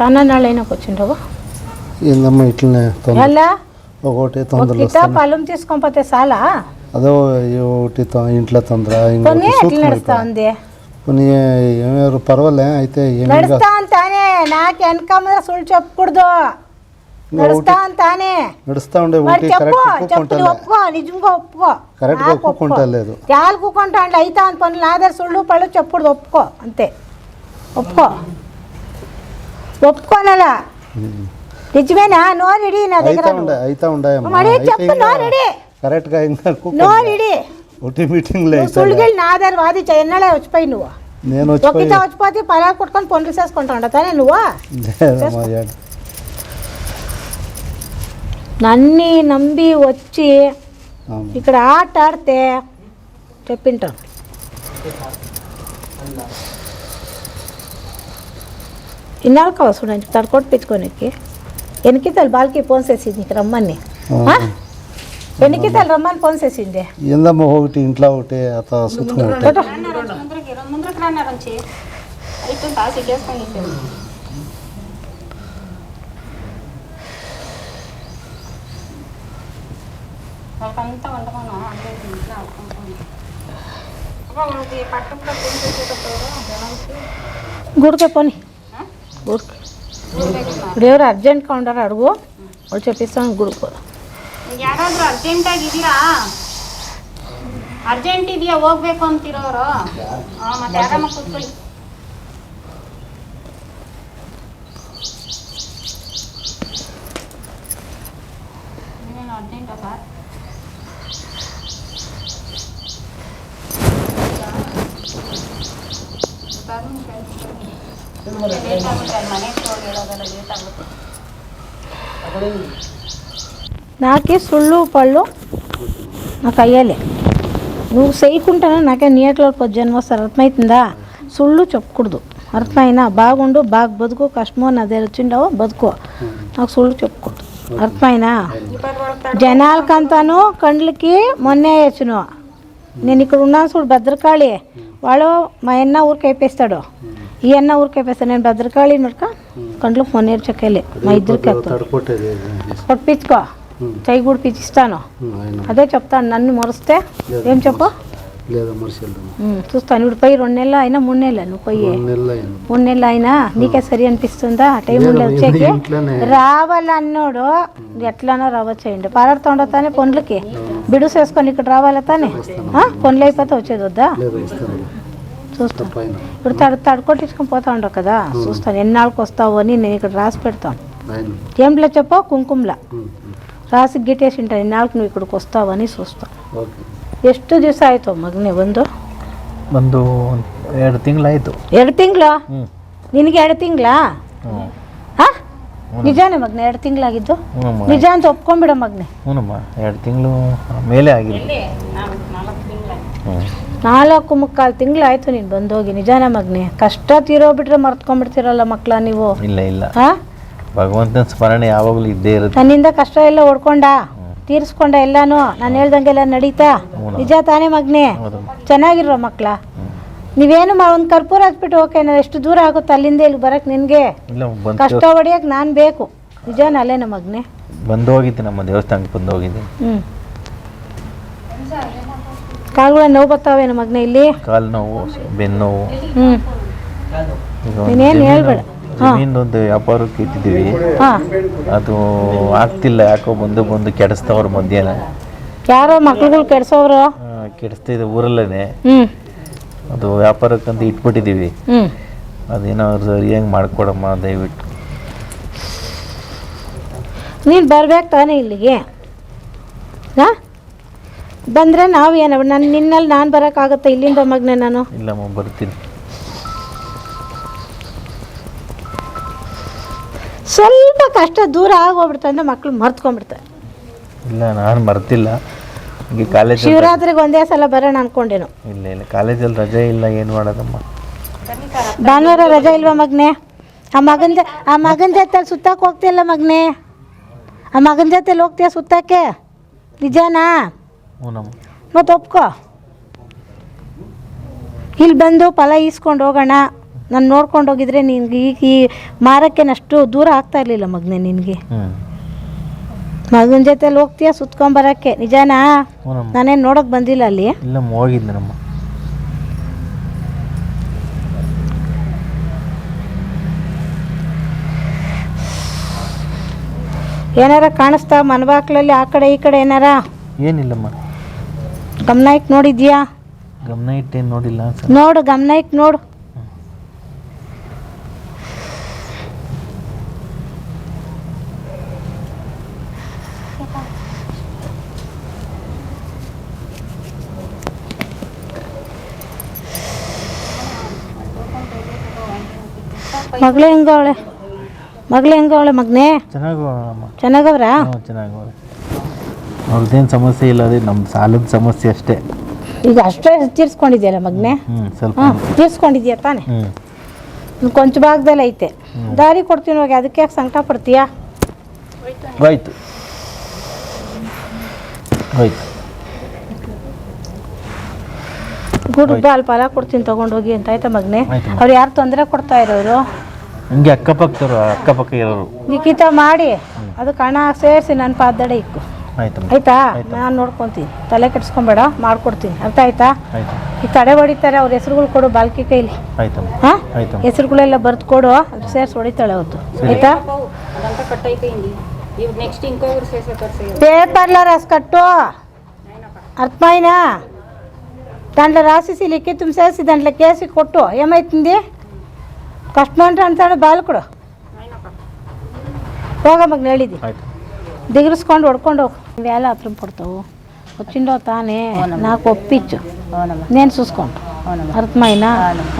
చాలా నాళ్ళైనా వచ్చిండవు ఏందమ్మా ఇట్లనే తొందర ఎలా? ఒకటి తొందరలు కితా పొలం తీసుకోకపోతే చాలా? అదో ఒకటి ఇంట్లో తొందర. కొన్ని ఇంకొకటి ఎట్లా సూక్ష్మ నడుస్తా ఉంది కొన్ని ఏమేరు పర్వాలే అయితే నడుస్తా అంతానే నాకు వెనక మీద సుಳ್ಳು చెప్పకూడదు. నడుస్తా అంతానే. నడుస్తా ఉండే మరి ఒకటి చెప్పు కరెక్ట్ చెప్పు ఒప్పుకుంటా నువ్వు ఒప్పుకో నిజంగా ఒప్పుకో. కరెక్ట్గా నాకు ఒప్పుకో. ఒప్పుకుంటా లేదు. చాలు కూకుంటా అంటే అయితే పనులు నా దగ్గర సుళ్ళు పళ్ళు చెప్పకూడదు ఒప్పుకో. అంతే. ఒప్పుకో. ఒప్పుకోనలా. నిజమేనా? నో రెడీ నా దగ్గర అయితా ఉండే అయితా ఉండాయమ్మా చెప్పు నో రెడీ. No ready. సుళ్ళుకెళ్ళి నా దగ్గర వాది ఎన్నడే వచ్చిపోయి నువ్వు? నేను ఒక్కితే వచ్చిపోతే పరాకు కొట్టుకొని పనులు చేసుకుంటా ఉండతానే నువ్వు? నన్ని నమ్మి వచ్చి. ఇక్కడ ఆట ఆడితే చెప్పింటాను. ఇన్నాళ్ళు కావాలి చూడండి చెప్తాడు కొట్టించుకోనికి ఎనికితలు బాల్కి ఫోన్ చేసింది నీకు రమ్మని. ఎన్నికితలు రమ్మని ఫోన్ చేసిండే ఒకటి ఇంట్లో ఒకటి ఒకటి. గుడికే పోనీ. గుడికి ఇప్పుడు ఎవరు అర్జెంట్గా ఉండరు అడుగు వాళ్ళు చెప్పిస్తాను గుడికి ಯಾರಾದ್ರೂ ಅರ್ಜೆಂಟಾಗಿ ಇದೀರಾ ಅರ್ಜೆಂಟ್ ಇದೆಯಾ ಹೋಗ್ಬೇಕು ಅಂತಿರೋರು ಹಾಂ ಮತ್ತೆ ಆರಾಮ ಕೂತ್ಕೊಳ್ಳಿ నాకే సుళ్ళు పళ్ళు నాకు అయ్యాలి. నువ్వు చేయకుంటానే నాకే నీటిలో జన్మ వస్తారు అర్థమవుతుందా సుళ్ళు చెప్పకూడదు. అర్థమైనా? బాగుండు బాగా బతుకు కష్టమో నా దగ్గర వచ్చిండవు బతుకో. నాకు సుళ్ళు చెప్పకూడదు. అర్థమైనా? జనాలకంతాను కండ్లకి మొన్నే వేసును. నేను ఇక్కడ ఉన్నాను చూడు భద్రకాళి. వాడు మా అన్న ఊరికి వేపేస్తాడు ఈ అన్న ఊరికి అయిపోస్తాడు నేను భద్రకాళి నడక కండ్లకు మొన్నే చెక్కేలే. మా ఇద్దరికి కొట్టించుకో చెయ్యి కూడా పిచ్చిస్తాను అదే చెప్తాను నన్ను మొరిస్తే ఏం చెప్పు? చూస్తాను ఇప్పుడు పోయి రెండు నెలలు అయినా మూడు నెలలు నువ్వు పోయి. మూడు నెలలు అయినా నీకే సరి అనిపిస్తుందా? టైం వచ్చేకి. రావాలన్నోడు ఎట్లానో రావచ్చేయండి పారాడుతూ తానే పనులకి. బిడుసు వేసుకొని ఇక్కడ రావాలా తానే? ఆ? పనులు అయిపోతే వచ్చేది వద్దా? లేదు ఇస్తాను చూస్తాను పైన ఇప్పుడు తడు తడుకొట్టించుకొని పోతా ఉండవు కదా చూస్తాను ఎన్నాళ్ళకి వస్తావు అని నేను ఇక్కడ రాసి పెడతాను ఆయన ఏంలో చెప్పో కుంకుమలా ఉమ్, ఉమ్. ರಾಸಿ ಗಿಟೇಶ್ ಇಂಟ ನಾಲ್ಕು ನೀವು ಇಕ್ಕಡಿಗೆ ವಸ್ತಾವನಿ ಸೂಸ್ತ ಓಕೆ ಎಷ್ಟು ದಿವಸ ಆಯಿತು ಮಗನೇ ಬಂದು ಒಂದು ಎರಡು ತಿಂಗಳಾಯಿತು ಎರಡು ತಿಂಗಳು ಹ್ಞೂ ನಿನಗೆ ಎರಡು ತಿಂಗಳಾ ಹ್ಞೂ ಹಾಂ ನಿಜಾನೇ ಮಗನೇ ಎರಡು ತಿಂಗಳಾಗಿದ್ದು ಹ್ಞೂನಮ್ಮ ನಿಜ ಅಂತ ಒಪ್ಕೊಂಬಿಡ ಮಗನೇ ಹ್ಞೂನಮ್ಮ ಎರಡು ತಿಂಗಳು ಮೇಲೆ ಆಗಿದೆ ಹ್ಞೂ ನಾಲ್ಕು ಮುಕ್ಕಾಲು ತಿಂಗಳು ಆಯಿತು ನೀನು ಬಂದೋಗಿ. ನಿಜಾನ ಮಗ್ನೆ ಕಷ್ಟ ತೀರೋಗ್ಬಿಟ್ರೆ ಮರ್ತ್ಕೊಂಡ್ಬಿಡ್ತೀರಲ್ಲ ಮಕ್ಕಳ ನೀವು. ಇಲ್ಲ ಇಲ್ಲ. ಹಾಂ? ಭಗವಂತನ ಸ್ಮರಣೆ ಯಾವಾಗಲೂ ಇದ್ದೇ ಇರುತ್ತೆ. ನನ್ನಿಂದ ಕಷ್ಟ ಎಲ್ಲ ಓಡ್ಕೊಂಡ ತೀರಿಸ್ಕೊಂಡ ಎಲ್ಲಾನು. ನಾನು ಹೇಳ್ದಂಗೆಲ್ಲ ನಡೀತಾ? ನಿಜ ತಾನೇ ಮಗ್ನೆ? ಹೌದು. ಚೆನ್ನಾಗಿರೋ ಮಕ್ಕಳ ನೀವೇನು ಮಾ ಒಂದು ಕರ್ಪೂರ ಹಚ್ಬಿಟ್ಟು ಓಕೆ ನಾನು ಎಷ್ಟು ದೂರ ಆಗುತ್ತೆ ಅಲ್ಲಿಂದ ಇಲ್ಲಿ ಬರಕ್ಕೆ ನಿನಗೆ. ಇಲ್ಲ ಬಂದು ಕಷ್ಟ ಹೊಡಿಯಕ್ಕೆ ನಾನು ಬೇಕು. ನಿಜಾನ ಅಲ್ಲೇನ ಮಗ್ನೆ? ಬಂದು ಹೋಗಿದ್ದೆ ನಮ್ಮ ದೇವಸ್ಥಾನಕ್ಕೆ ಬಂದು ಹೋಗಿದ್ದೆ ಹ್ಞೂ ಕಾಲುಗಳ ನೋವು ಬರ್ತಾವೆ ನಮ್ಮ ಮಗ್ನ ಇಲ್ಲಿ. ಕಾಲು ನೋವು ಬೆನ್ನು ನೋವು. ಹ್ಞೂ ಒಂದು ಹೇಳ್ಬೇಡ. ಜಮೀನೊಂದು ವ್ಯಾಪಾರಕ್ಕೆ ಇಟ್ಟಿದ್ದೀವಿ. ಅದು ಆಗ್ತಿಲ್ಲ ಯಾಕೋ ಬಂದು ಬಂದು ಕೆಡಿಸ್ತವ್ರು ಮಧ್ಯಾಹ್ನ. ಯಾರೋ ಮಕ್ಳುಗಳು ಕೆಡ್ಸೋರು ಕೆಡಿಸ್ತಿದ್ದೆ ಊರಲ್ಲೇ ಹ್ಞೂ ಅದು ವ್ಯಾಪಾರಕ್ಕಂತ ಇಟ್ಬಿಟ್ಟಿದ್ದೀವಿ. ಹ್ಞೂ ಅದೇನೋ ಸರಿಯಾಗಿ ಮಾಡ್ಕೊಡಮ್ಮ ದಯವಿಟ್ಟು. ನೀನು ಬರ್ಬೇಕು ತಾನೇ ಇಲ್ಲಿಗೆ. ಹಾಂ? ಬಂದರೆ ನಾವು ಏನು ನನ್ನ ನಿನ್ನಲ್ಲಿ ನಾನು ಬರೋಕ್ಕಾಗತ್ತೆ? ಇಲ್ಲಿಂದ ಮಗ್ನೆ ನಾನು? ಇಲ್ಲಮ್ಮ ಬರ್ತೀನಿ. ಸ್ವಲ್ಪ ಕಷ್ಟ ದೂರ ಆಗೋಗ್ಬಿಡ್ತಂದ್ರೆ ಅಂದ್ರೆ ಮಕ್ಳು ಮರ್ತ್ಕೊಂಡ್ಬಿಡ್ತಾರೆ ಇಲ್ಲ ನಾನು ಮರ್ತಿಲ್ಲ. ಕಾಲೇಜಲ್ಲಿ ಶಿವರಾತ್ರಿಗೆ ಒಂದೇ ಸಲ ಬರೋಣ ಅನ್ಕೊಂಡೇನು. ಇಲ್ಲ ಇಲ್ಲ ಕಾಲೇಜಲ್ಲಿ ರಜೆ ಇಲ್ಲ ಏನು ಮಾಡೋದಮ್ಮ? ಭಾನುವಾರ ರಜೆ ಇಲ್ವಾ ಮಗನೇ? ಆ ಮಗನ ಜ ಆ ಮಗನ ಜೊತೆ ಸುತ್ತಕ್ಕೆ ಹೋಗ್ತಿಲ್ಲ ಮಗನೇ? ಆ ಮಗನ ಜೊತೆಲಿ ಹೋಗ್ತೀಯ ಸುತ್ತಕ್ಕೆ? ನಿಜಾನಾ? ಮತ್ತೆ ಒಪ್ಕೋ. ಇಲ್ಲಿ ಬಂದು ಫಲ ಈಸ್ಕೊಂಡು ಹೋಗೋಣ. ನಾನು ನೋಡ್ಕೊಂಡು ಹೋಗಿದ್ರೆ ನಿನ್ಗೆ ಈಗ ಈ ಮಾರಕ್ಕೇನಷ್ಟು ದೂರ ಆಗ್ತಾ ಇರಲಿಲ್ಲ ಮಗನೇ ನಿನಗೆ. ಮಗನ ಜೊತೆಲಿ ಹೋಗ್ತೀಯ ಸುತ್ಕೊಂಬರಕ್ಕೆ ನಿಜಾನಾ? ನಾನೇನು ನೋಡೋಕೆ ಬಂದಿಲ್ಲ ಅಲ್ಲಿ. ಇಲ್ಲಮ್ಮ ಹೋಗಿದ್ದೆ ನಮ್ಮ. ಏನಾರ ಕಾಣಿಸ್ತಾ ಮನ್ಬಾಕ್ಲಲ್ಲಿ ಆ ಕಡೆ ಈ ಕಡೆ ಏನಾರ? ಏನಿಲ್ಲಮ್ಮ. ಗಮನ ಇಟ್ಟು ನೋಡಿದ್ಯಾ? ಗಮನ ಇಟ್ಟೇನು ನೋಡಿಲ್ಲ ಸರ್. ನೋಡು ಗಮನ ಇಟ್ಟು ನೋಡು. ಮಗಳು ಹೆಂಗವಳೆ? ಮಗಳು ಹೆಂಗವಳೆ ಮಗನೇ? ಚೆನ್ನಾಗಿ ಅಮ್ಮ ಚೆನ್ನಾಗವ್ರ? ಹ್ಞೂ ಚೆನ್ನಾಗಿ ಅವ್ರದ್ದೇನು ಸಮಸ್ಯೆ ಇಲ್ಲ ರೀ ನಮ್ಮ ಸಾಲದ ಸಮಸ್ಯೆ ಅಷ್ಟೇ. ಈಗ ಅಷ್ಟೇ ತೀರ್ಸ್ಕೊಂಡಿದ್ಯಲ್ಲ ಮಗನೇ? ಹ್ಞೂ ಸ್ವಲ್ಪ. ಹಾಂ ತೀರ್ಸ್ಕೊಂಡಿದ್ಯಾ ತಾನೆ? ಹ್ಞೂ ಕೊಂಚ ಭಾಗದಲ್ಲಿ ಐತೆ. ದಾರಿ ಕೊಡ್ತೀನಿ ಹೋಗಿ ಅದಕ್ಕೆ ಯಾಕೆ ಸಂಕಟ ಪಡ್ತೀಯಾ? ಹೋಯ್ತು. ಹೋಯ್ತು. ಗುಡ್ ಬಾಲ್ ಫಲ ಕೊಡ್ತೀನಿ ತಗೊಂಡೋಗಿ ಅಂತ ಆಯ್ತಾ ಮಗನೇ? ಆಯ್ತು. ಅವ್ರು ಯಾರು ತೊಂದರೆ ಕೊಡ್ತಾ ಇರೋರು? ಹಿಂಗೆ ಅಕ್ಕಪಕ್ಕದವ್ರು ಅಕ್ಕಪಕ್ಕ ಇರೋರು. ನಿಖಿತ ಮಾಡಿ ಅದಕ್ಕೆ ಹಣ ಸೇರಿಸಿ ನನ್ನ ಪಾದಡೆ ಇಕ್ಕು. ಆಯ್ತಾ ನಾನು ನೋಡ್ಕೊತೀನಿ ತಲೆ ಕೆಡ್ಸ್ಕೊಂಬೇಡ ಮಾಡ್ಕೊಡ್ತೀನಿ ಅರ್ಥ ಆಯ್ತಾ ಆಯ್ತು ಈ ತಡೆ ಹೊಡಿತಾರೆ ಅವ್ರ ಹೆಸರುಗಳು ಕೊಡು ಬಾಲ್ಕಿ ಕೈಲಿ ಆಯ್ತಮ್ಮ ಹಾಂ ಆಯ್ತಮ್ಮ ಹೆಸರುಗಳೆಲ್ಲ ಬರ್ದು ಕೊಡು ಅದ್ರ ಸೇರಿಸಿ ಹೊಡಿತಾಳೆ ಅವತ್ತು ಆಯ್ತಾ అదంతా కట్ అయిపోయింది ఇవి నెక్స్ట్ ఇంకొకరు చేసే ఖర్చు పేపర్లో రాసి కట్టు అర్థమైనా దాంట్లో రాసేసి లిఖితం చేసి దాంట్లో కేసి కొట్టు ఏమవుతుంది కష్టం అంటే అంటాడు బాలకుడు ಹೋಗಮ್ಮಗ ಹೇಳಿದ್ದಿ ಆಯ್ತು దిగురుసుకొని ಹೊಡ್ಕೊಂಡು ಹೋಗು వేళ అతను పుడతావు. వచ్చిండో తానే నాకు ఒప్పించు. నేను చూసుకుంటా. అర్థమైనా?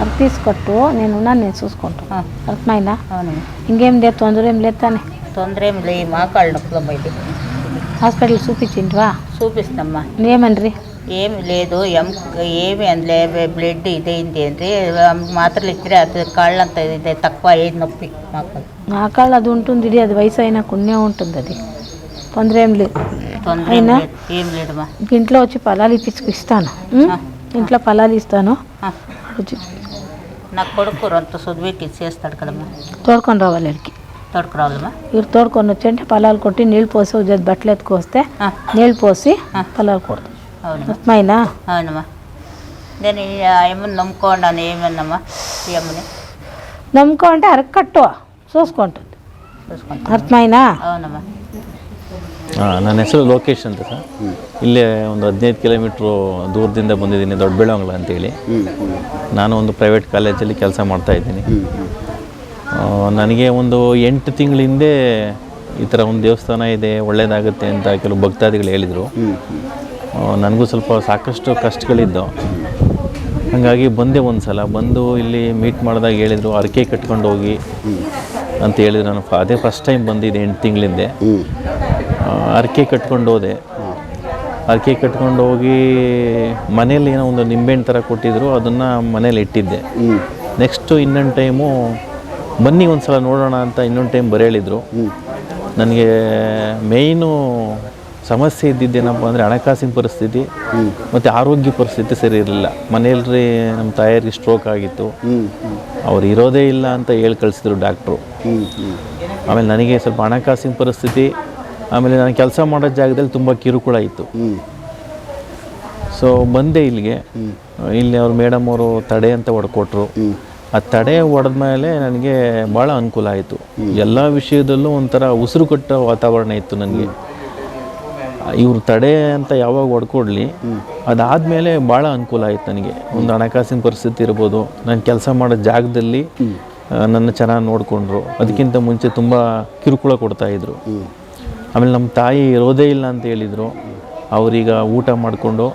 అది తీసుకొట్టు నేను ఉన్నాను నేను చూసుకుంటాను అర్థమైనా? ఇంకేం లేదు తొందర ఏం లేదు తానే. తొందర ఏం లేదు మా కాళ్ళు నొప్పులం అయితే హాస్పిటల్ చూపించింటివా? చూపిస్తామ్మా. ఏమండ్రి? ఏమి లేదు ఎం ఏమి అందులో బ్లడ్ ఇదైంది అంటే మాత్రలు ఇచ్చిరే అది కాళ్ళంత ఇది తక్కువ ఏది నొప్పి మాకు. నా కాళ్ళు అది ఉంటుంది అది వయసు అయినా కొన్నే ఉంటుంది అది. తొందర ఏం లేదు. తొందర ఏం అయినా? లేదు. ఏం లేదమ్మా ఇంట్లో వచ్చి పొలాలు ఇప్పించుకు ఇస్తాను? ఇంట్లో పొలాలు ఇస్తాను. ఆ, వచ్చి నా కొడుకు రొంత చదివేటి చేస్తాడు కదమ్మా. తోడుకొని రావాలి వీళ్ళకి తోడుకురావాలమ్మా ఇవి తోడుకొని వచ్చి అంటే పొలాలు కొట్టి నీళ్ళు పోసి ఒక జత బట్టలు ఎత్తుకొస్తే ఆ. నీళ్ళు పోసి పొలాలు కొడతాం. అవునమ్మా. అర్థమైనా అవునమ్మా. నేను ఏమన్నా నమ్ముకోండి ఏమన్నమ్మా? ఏమని నమ్ముకో అంటే అరకట్టు చూసుకుంటుంది. చూసుకుంటా అర్థమైనా అవునమ్మా. ಹಾಂ, ನನ್ನ ಹೆಸರು ಲೋಕೇಶ್ ಅಂತ ಸರ್. ಇಲ್ಲೇ ಒಂದು ಹದಿನೈದು ಕಿಲೋಮೀಟ್ರು ದೂರದಿಂದ ಬಂದಿದ್ದೀನಿ ದೊಡ್ಡಬೆಳವಂಗ್ಲ ಅಂತೇಳಿ ನಾನು ಒಂದು ಪ್ರೈವೇಟ್ ಕಾಲೇಜಲ್ಲಿ ಕೆಲಸ ಮಾಡ್ತಾ ಇದ್ದೀನಿ. ನನಗೆ ಒಂದು ಎಂಟು ತಿಂಗಳ ಹಿಂದೆ ಈ ಥರ ಒಂದು ದೇವಸ್ಥಾನ ಇದೆ ಒಳ್ಳೆಯದಾಗುತ್ತೆ ಅಂತ ಕೆಲವು ಭಕ್ತಾದಿಗಳು ಹೇಳಿದರು. ನನಗೂ ಸ್ವಲ್ಪ ಸಾಕಷ್ಟು ಕಷ್ಟಗಳಿದ್ದು ಹಾಗಾಗಿ ಬಂದೆ ಒಂದು ಸಲ ಬಂದು ಇಲ್ಲಿ ಮೀಟ್ ಮಾಡಿದಾಗ ಹೇಳಿದರು, ಅರಕೆ ಕಟ್ಕೊಂಡು ಹೋಗಿ ಅಂತ ಹೇಳಿದ್ರು. ನಾನು ಅದೇ ಫಸ್ಟ್ ಟೈಮ್ ಬಂದಿದ್ದೆ ಎಂಟು ತಿಂಗಳಿಂದೆ ಅರಕೆ ಕಟ್ಕೊಂಡು ಹೋದೆ. ಅರ್ಕೆ ಕಟ್ಕೊಂಡು ಹೋಗಿ ಮನೇಲಿ ಏನೋ ಒಂದು ನಿಂಬೆಹಣ್ಣು ಥರ ಕೊಟ್ಟಿದ್ರು, ಅದನ್ನು ಮನೇಲಿ ಇಟ್ಟಿದ್ದೆ. ನೆಕ್ಸ್ಟು ಇನ್ನೊಂದು ಟೈಮು ಬನ್ನಿ ಒಂದು ಸಲ ನೋಡೋಣ ಅಂತ ಇನ್ನೊಂದು ಟೈಮ್ ಬರೇಳಿದ್ರು. ನನಗೆ ಮೇಯ್ನು ಸಮಸ್ಯೆ ಇದ್ದಿದ್ದೇನಪ್ಪ ಅಂದರೆ ಹಣಕಾಸಿನ ಪರಿಸ್ಥಿತಿ, ಮತ್ತು ಆರೋಗ್ಯ ಪರಿಸ್ಥಿತಿ ಸರಿ ಇರಲಿಲ್ಲ. ಮನೆಯಲ್ಲಿ ನಮ್ಮ ತಾಯಿಯರಿಗೆ ಸ್ಟ್ರೋಕ್ ಆಗಿತ್ತು. ಅವ್ರು ಇರೋದೇ ಇಲ್ಲ ಅಂತ ಹೇಳಿ ಕಳಿಸಿದ್ರು ಡಾಕ್ಟ್ರು ಆಮೇಲೆ ನನಗೆ ಸ್ವಲ್ಪ ಹಣಕಾಸಿನ ಪರಿಸ್ಥಿತಿ ಆಮೇಲೆ ನಾನು ಕೆಲಸ ಮಾಡೋ ಜಾಗದಲ್ಲಿ ತುಂಬ ಕಿರುಕುಳ ಇತ್ತು. ಸೊ ಬಂದೆ ಇಲ್ಲಿಗೆ. ಇಲ್ಲಿ ಅವ್ರು ಮೇಡಮ್ ಅವರು ತಡೆ ಅಂತ ಹೊಡ್ಕೊಟ್ರು. ಆ ತಡೆ ಹೊಡೆದ ಮೇಲೆ ನನಗೆ ಭಾಳ ಅನುಕೂಲ ಆಯಿತು. ಎಲ್ಲ ವಿಷಯದಲ್ಲೂ ಒಂಥರ ಉಸಿರು ಕಟ್ಟ ವಾತಾವರಣ ಇತ್ತು ನನಗೆ. ಇವರು ತಡೆ ಅಂತ ಯಾವಾಗ ಹೊಡ್ಕೊಡ್ಲಿ ಅದಾದಮೇಲೆ ಭಾಳ ಅನುಕೂಲ ಆಯಿತು ನನಗೆ. ಒಂದು ಹಣಕಾಸಿನ ಪರಿಸ್ಥಿತಿ ಇರ್ಬೋದು ನಾನು ಕೆಲಸ ಮಾಡೋ ಜಾಗದಲ್ಲಿ ನನ್ನ ಚೆನ್ನಾಗಿ ನೋಡಿಕೊಂಡ್ರು. ಅದಕ್ಕಿಂತ ಮುಂಚೆ ತುಂಬ ಕಿರುಕುಳ ಕೊಡ್ತಾಯಿದ್ರು ಆಮೇಲೆ ನಮ್ಮ ತಾಯಿ ಇರೋದೇ ಇಲ್ಲ ಅಂತ ಹೇಳಿದರು. ಅವರೀಗ ಊಟ ಮಾಡಿಕೊಂಡು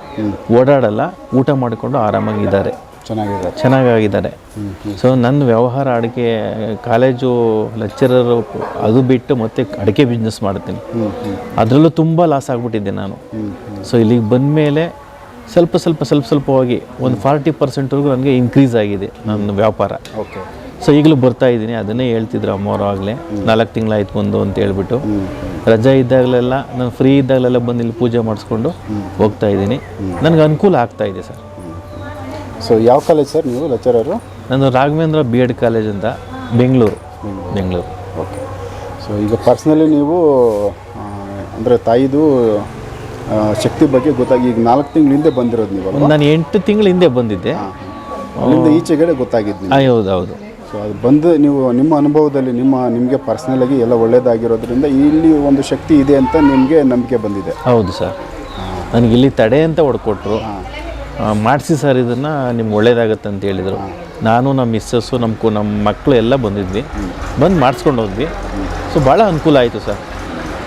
ಓಡಾಡಲ್ಲ ಊಟ ಮಾಡಿಕೊಂಡು ಆರಾಮಾಗಿದ್ದಾರೆ. ಚೆನ್ನಾಗಿದೆ ಚೆನ್ನಾಗಾಗಿದ್ದಾರೆ. ಸೊ ನನ್ನ ವ್ಯವಹಾರ ಅಡಿಕೆ ಕಾಲೇಜು ಲೆಕ್ಚರರ್ ಅದು ಬಿಟ್ಟು ಮತ್ತೆ ಅಡಿಕೆ ಬಿಸ್ನೆಸ್ ಮಾಡ್ತೀನಿ. ಅದರಲ್ಲೂ ತುಂಬ ಲಾಸ್ ಆಗಿಬಿಟ್ಟಿದ್ದೆ ನಾನು. ಸೊ ಇಲ್ಲಿಗೆ ಬಂದ ಮೇಲೆ ಸ್ವಲ್ಪ ಸ್ವಲ್ಪ ಸ್ವಲ್ಪ ಸ್ವಲ್ಪವಾಗಿ ಒಂದು ಫಾರ್ಟಿ ಪರ್ಸೆಂಟ್ವರೆಗೂ ನನಗೆ ಇನ್ಕ್ರೀಸ್ ಆಗಿದೆ ನನ್ನ ವ್ಯಾಪಾರ. ಓಕೆ ಸೊ ಈಗಲೂ ಬರ್ತಾ ಇದ್ದೀನಿ. ಅದನ್ನೇ ಹೇಳ್ತಿದ್ರು ಅಮ್ಮವರು ಆಗಲೇ. ನಾಲ್ಕು ತಿಂಗಳಾಯ್ತು ಬಂದು ಅಂತ ಹೇಳ್ಬಿಟ್ಟು. ರಜಾ ಇದ್ದಾಗಲೆಲ್ಲ ನಾನು ಫ್ರೀ ಇದ್ದಾಗಲೆಲ್ಲ ಬಂದು ಇಲ್ಲಿ ಪೂಜೆ ಮಾಡಿಸ್ಕೊಂಡು ಹೋಗ್ತಾ ಇದ್ದೀನಿ. ನನಗೆ ಅನುಕೂಲ ಆಗ್ತಾ ಇದೆ ಸರ್. ಸೊ ಯಾವ ಕಾಲೇಜ್ ಸರ್ ನೀವು ಲೆಕ್ಚರರು ನಾನು ರಾಘವೇಂದ್ರ ಬಿ ಎಡ್ ಕಾಲೇಜ್ ಅಂತ ಬೆಂಗಳೂರು. ಬೆಂಗಳೂರು. ಓಕೆ ಸೊ ಈಗ ಪರ್ಸ್ನಲಿ ನೀವು ಅಂದರೆ ತಾಯಿದು ಶಕ್ತಿ ಬಗ್ಗೆ ಗೊತ್ತಾಗಿ ಈಗ ನಾಲ್ಕು ತಿಂಗಳ ಹಿಂದೆ ಬಂದಿರೋದು ನೀವು ನಾನು ಎಂಟು ತಿಂಗಳ ಹಿಂದೆ ಬಂದಿದ್ದೆ. ಈಚೆಗಡೆ ಗೊತ್ತಾಗಿದ್ದು ಹೌದು ಹೌದು. ಅದು ಬಂದು ನೀವು ನಿಮ್ಮ ಅನುಭವದಲ್ಲಿ ನಿಮ್ಮ ನಿಮಗೆ ಪರ್ಸ್ನಲಾಗಿ ಎಲ್ಲ ಒಳ್ಳೇದಾಗಿರೋದ್ರಿಂದ ಇಲ್ಲಿ ಒಂದು ಶಕ್ತಿ ಇದೆ ಅಂತ ನಿಮಗೆ ನಂಬಿಕೆ ಬಂದಿದೆ. ಹೌದು ಸರ್. ನನಗೆ ಇಲ್ಲಿ ತಡೆ ಅಂತ ಹೊಡ್ಕೊಟ್ರು. ಮಾಡಿಸಿ ಸರ್ ಇದನ್ನು ನಿಮ್ಗೆ ಒಳ್ಳೇದಾಗತ್ತೆ ಅಂತ ಹೇಳಿದರು. ನಾನು ನಮ್ಮ ಮಿಸ್ಸಸ್ಸು ನಮ್ಮ ಕು ನಮ್ಮ ಮಕ್ಕಳು ಎಲ್ಲ ಬಂದಿದ್ವಿ. ಬಂದು ಮಾಡಿಸ್ಕೊಂಡು ಹೋದ್ವಿ. ಸೊ ಭಾಳ ಅನುಕೂಲ ಆಯಿತು ಸರ್.